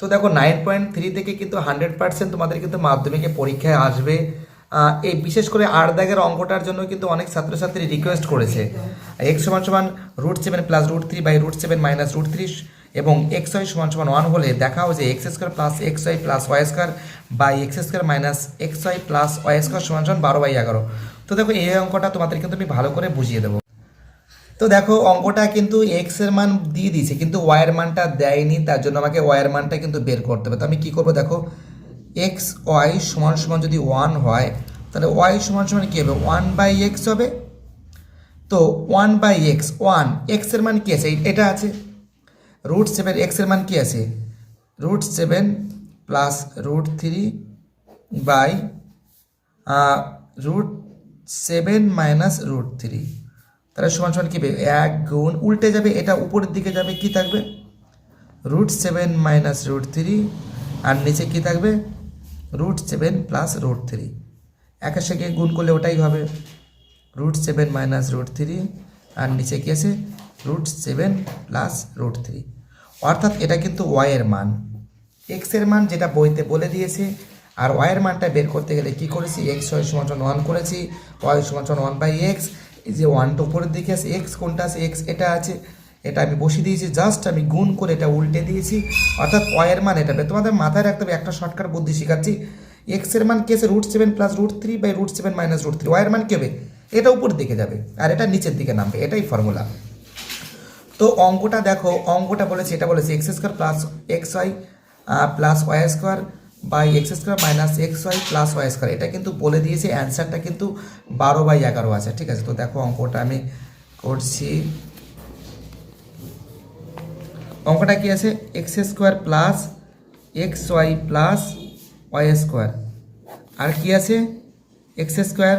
তো দেখো nine point three থেকে কিন্তু হান্ড্রেড পার্সেন্ট তোমাদের কিন্তু মাধ্যমিকে পরীক্ষায় আসবে। এই বিশেষ করে আট দাগের অঙ্কটার জন্য কিন্তু অনেক ছাত্রছাত্রী রিকোয়েস্ট করেছে। এক্স সমান সমান root seven plus root three by root seven minus root three এবং এক্স ওয়াই সমান সমান ওয়ান হলে দেখাও যে X square plus X Y plus Y square by X square minus X Y plus Y square সমান সমান বারো by এগারো। তো দেখো এই অঙ্কটা তোমাদের কিন্তু আমি ভালো করে বুঝিয়ে দেবো। তো দেখো, অঙ্কটা কিন্তু এক্সের মান দিয়ে দিয়েছে, কিন্তু ওয়াই এর মানটা দেয়নি, তার জন্য আমাকে ওয়াই এর মানটা কিন্তু বের করতে হবে। তো আমি কি করব দেখো এক্স ওয়াই সমান সমান যদি ওয়ান হয়, তাহলে ওয়াই সমান সমান কী হবে? ওয়ান বাই এক্স হবে। তো ওয়ান বাই এক্স ওয়ান এক্সের মান কী আছে? এটা আছে। রুট সেভেন এক্সের মান কী আছে? Root seven plus root three by root seven minus root three তাহলে সমান সমান কী এক গুণ, উল্টে যাবে, এটা উপরের দিকে যাবে, কি থাকবে? Root seven minus root three আর নিচে কি থাকবে? Root seven plus root three একের সঙ্গে গুণ করলে ওটাই হবে। Root seven minus root three আর নিচে কি আছে? Root seven plus root three অর্থাৎ এটা কিন্তু ওয়াইয়ের মান। এক্সের মান যেটা বইতে বলে দিয়েছে, আর ওয়াইয়ের মানটা বের করতে গেলে কি করেছি? এক্স ওয়াই সমান ওয়ান করেছি ওয়াই সমান ওয়ান বাই এক্স এই যে ওয়ানটা উপরের দিকে আছে এক্স কোনটা আছে? এক্স এটা আছে, এটা আমি বসিয়ে দিয়েছি জাস্ট আমি গুণ করে এটা উল্টে দিয়েছি। অর্থাৎ ওয়াইয়ের মান এটা। তোমাদের মাথায় রাখতে হবে, একটা শর্টকাট বুদ্ধি শেখাচ্ছি। এক্সের মান কি আছে? Root seven plus root three by root seven minus root three ওয়াইয়ের মান কি হবে? এটা উপরের দিকে যাবে, আর এটা নিচের দিকে নামবে। এটাই ফর্মুলা তো অঙ্কটা দেখো, অঙ্কটা বলেছে, এটা বলেছে X square plus X Y plus Y square by X square minus X Y plus Y square এটা কিন্তু বলে দিয়েছে অ্যান্সারটা কিন্তু বারো বাই এগারো আছে, ঠিক আছে? তো দেখো অঙ্কটা আমি করছি। অঙ্কটা কি আছে? X square plus X Y plus Y square আর কি আছে? X square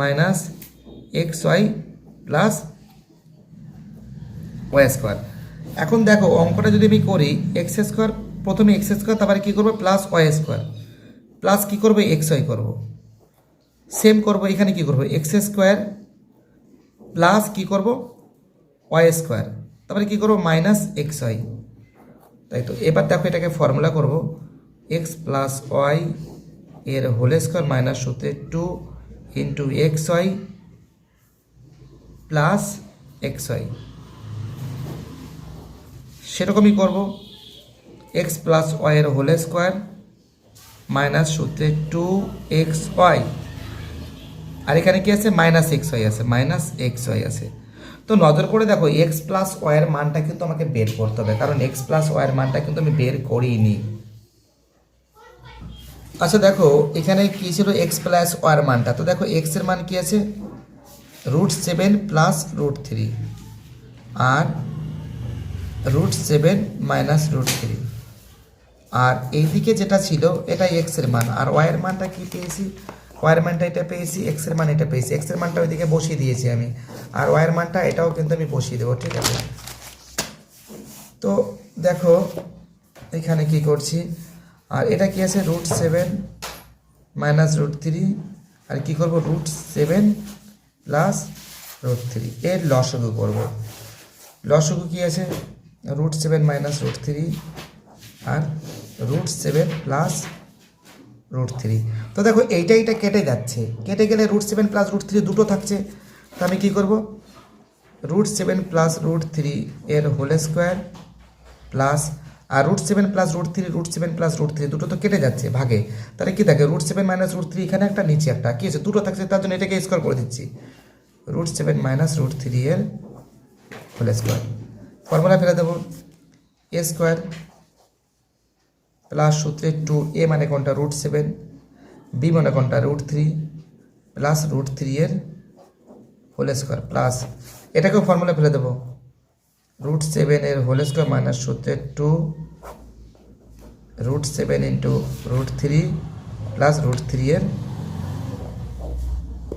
minus X Y plus Y square এখন দেখো, অঙ্কটা যদি আমি করি এক্স স্কোয়ার প্রথমে এক্স স্কোয়ার তারপরে কী করব? প্লাস ওয়াই স্কোয়ার প্লাস কী করব? এক্স ওয়াই করব। সেম করব, এখানে কী করব? এক্স স্কোয়ার প্লাস কী করব? ওয়াই স্কোয়ার তারপরে কী করব? মাইনাস এক্স ওয়াই তাই তো, এবার দেখো এটাকে ফর্মুলা করব। এক্স প্লাস ওয়াই এর হোল স্কোয়ার মাইনাস সূত্রে two into X Y plus X Y সেরকমই করব। এক্স প্লাস ওয়াইয়ের হোল স্কোয়ার মাইনাস সূত্রে টু এক্স ওয়াই আর এখানে কি আছে? মাইনাস এক্স ওয়াই আছে মাইনাস এক্স ওয়াই আছে। তো নজর করে দেখো এক্স প্লাস ওয়াইয়ের মানটা কিন্তু আমাকে বের করতে হবে, কারণ এক্স প্লাস ওয়াইয়ের মানটা কিন্তু আমি বের করিনি। আচ্ছা দেখো, এখানে কি ছিল? এক্স প্লাস ওয়ার মানটা। তো দেখো এক্সের মান কি আছে? Root seven plus root three আর root seven minus root three আর এইদিকে যেটা ছিল, এটা এক্সের মান। আর ওয়াইয়ের মানটা কি পেয়েছি? ওয়াইয়ের মানটা এটা পেয়েছি এক্সের মান এটা পেয়েছি। এক্সের মানটা ওইদিকে বসিয়ে দিয়েছি আমি। আর ওয়াইয়ের মানটা এটাও কিন্তু আমি বসিয়ে দেবো, ঠিক আছে? তো দেখো, এখানে কি করছি? আর এটা কি আছে? Root seven minus root three আর কি করব? Root seven plus root three এর লসগু করব। লসগু কি আছে? Root seven minus root three আর root seven plus root three তো দেখো, এইটা এইটা কেটে যাচ্ছে। কেটে গেলে root seven plus root three দুটো থাকছে। তো আমি কী করব? Root seven plus root three এর হোল স্কোয়ার প্লাস আর root seven plus root three root seven plus root three দুটো তো কেটে যাচ্ছে ভাগে। তাহলে কী থাকে root seven minus root three এখানে একটা, নিচে একটা। কী আছে দুটো থাকছে, তার জন্য এটাকে স্কোয়ার করে দিচ্ছি। Root seven minus root three এর হোল স্কোয়ার ফর্মুলা ফেলে দেবো। এ স্কোয়ার প্লাস সূত্রে টু এ মানে কোনটা রুট সেভেন, বি মানে কোনটা root three, plus root three এর হোল স্কোয়ার। প্লাস এটাকেও ফর্মুলা ফেলে দেবো। রুট সেভেনের হোল স্কোয়ার মাইনাস সূত্রে two, root seven into root three, plus root three এর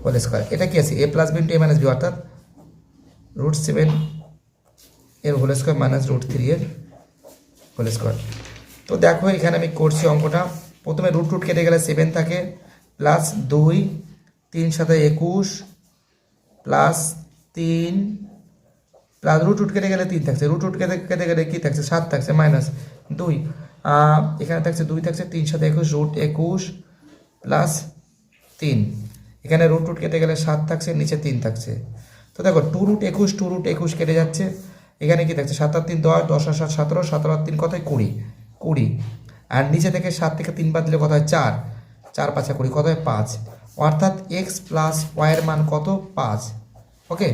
হোল স্কোয়ার। এটা কি আছে? A plus B into A minus B, অর্থাৎ রুট সেভেন এর whole square minus root three এর হোল স্কোয়ার। তো দেখো, এখানে আমি করছি অঙ্কটা। প্রথমে রুট রুট কেটে গেলে সেভেন থাকে প্লাস দুই, তিন সাথে একুশ প্লাস তিন প্লাস রুট রুট কেটে গেলে তিন থাকছে। রুট রুট কেটে কেটে গেলে কী থাকছে? সাত থাকছে মাইনাস দুই। এখানে থাকছে দুই থাকছে, তিন সাথে একুশ রুট একুশ প্লাস তিন। এখানে রুট রুট কেটে গেলে সাত থাকছে, নিচে তিন থাকছে। তো দেখো টু রুট একুশ টু রুট একুশ কেটে যাচ্ছে। এখানে কি থাকছে? সাত আর তিন দশ দশ আর সাত, সতেরো সতেরো আর তিন কত? হয় কুড়ি। কুড়ি। আর নিচে থেকে সাত থেকে তিন বাদ দিলে কত হয়? চার। চার পাঁচা কুড়ি, কত হয়? পাঁচ। অর্থাৎ এক্স প্লাস ওয়াইয়ের মান কত? পাঁচ। ওকে?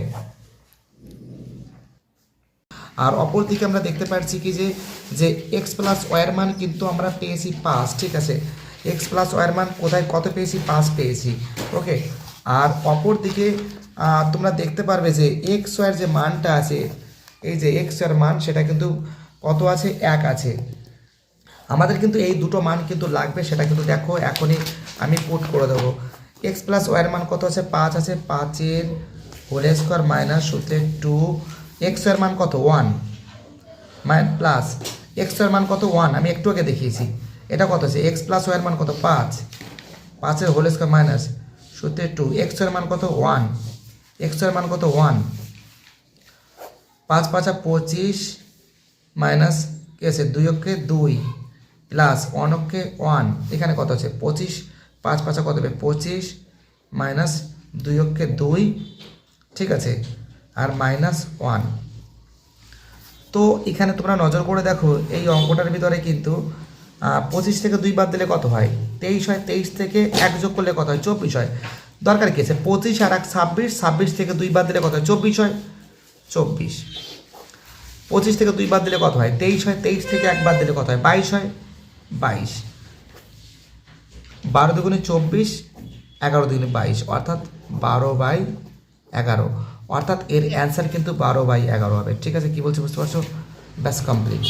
আর অপর দিকে আমরা দেখতে পাচ্ছি কি যে যে এক্স প্লাস ওয়ার মান কিন্তু আমরা পেয়েছি পাঁচ, ঠিক আছে? এক্স প্লাস ওয়ার মান কোথায় কত পেয়েছি? পাঁচ পেয়েছি। ওকে? আর অপর দিকে তোমরা দেখতে পারবে যে এক্স ওয়ার যে মানটা আছে, এই যে এক্স ওয়ার মান, সেটা কিন্তু কত আছে? এক আছে। আমাদের কিন্তু এই দুটো মান কিন্তু লাগবে, সেটা কিন্তু দেখো, এখনই আমি পুট করে দেবো। এক্স প্লাস ওয়ার মান কত আছে? পাঁচ আছে, পাঁচের হোল স্কোয়ার মাইনাস সূত্রের টু এক্সের মান কত? ওয়ান মাইন প্লাস এক্সের মান কত? ওয়ান আমি একটু আগে দেখিয়েছি। এটা কত আছে? এক্স প্লাস ওয়ার মান কত? পাঁচ, পাঁচের হোল স্কোয়ার মাইনাস সূত্রের টু এক্সের মান কত? ওয়ান এক্সের মান কত? ওয়ান পাঁচ পাঁচা পঁচিশ মাইনাস কি আছে? দুই অক্ষে দুই। প্লাস ওয়ান অক্ষে ওয়ান এখানে কত আছে? পঁচিশ, পাঁচ পাঁচা কত হবে? পঁচিশ মাইনাস দুই অক্ষে দুই, ঠিক আছে? আর মাইনাস ওয়ান তো এখানে তোমরা নজর করে দেখো, এই অঙ্কটার ভিতরে কিন্তু পঁচিশ থেকে দুই বাদ দিলে কত হয়? তেইশ হয়, তেইশ থেকে এক যোগ করলে কত হয়? চব্বিশ হয়। দরকার কী আছে? পঁচিশ আর এক ছাব্বিশ ছাব্বিশ থেকে দুই বাদ দিলে কত হয়? চব্বিশ হয়। চব্বিশ। পঁচিশ থেকে দুই বাদ দিলে কত হয়? তেইশ হয়, তেইশ থেকে এক বাদ দিলে কত হয়? বাইশ হয়। বাইশ। বারো দুগুণে চব্বিশ, এগারো দুগুণে বাইশ, অর্থাৎ বারো বাই এগারো। অর্থাৎ এর অ্যান্সার কিন্তু বারো বাই এগারো হবে। ঠিক আছে, কি বলছি বুঝতে পারছ? ব্যাস কমপ্লিট